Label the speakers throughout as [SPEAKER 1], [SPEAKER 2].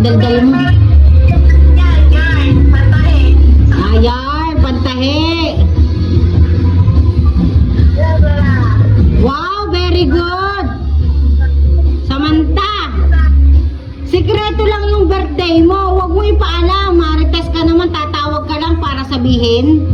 [SPEAKER 1] ang daldal mo. Ayan, pantahe. Wow, very good. Samantha, sikreto lang yung birthday mo. Huwag mo ipaalam. Marites ka naman, tatawag ka lang para sabihin.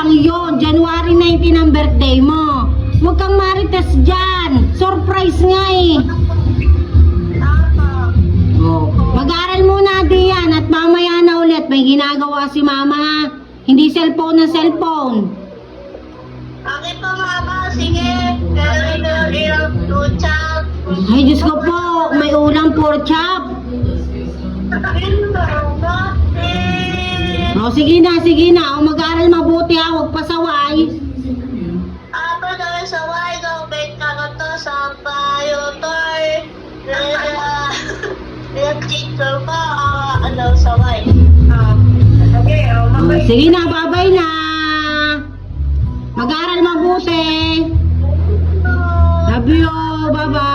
[SPEAKER 1] Lang yon January 19 ang birthday mo. Huwag kang marites dyan. Surprise nga eh. Oh. Mag-aaral muna diyan at mamaya na ulit may ginagawa si mama. Hindi cellphone na cellphone.
[SPEAKER 2] Bakit po, mama? Sige. Ito lucha.
[SPEAKER 1] Ay, Diyos ko po, may ulam pork chop.
[SPEAKER 2] Ayun?
[SPEAKER 1] O, sige na, sige na. O, mag-aaral mabuti ha, huwag pasaway.
[SPEAKER 2] Apa na sa way bet ka ko to sa payo toy. Yung teacher ko, ah, ano, sa way. Ah, okay, oh,
[SPEAKER 1] O, sige na, babay na. Mag-aaral mabuti. Love you, bye-bye.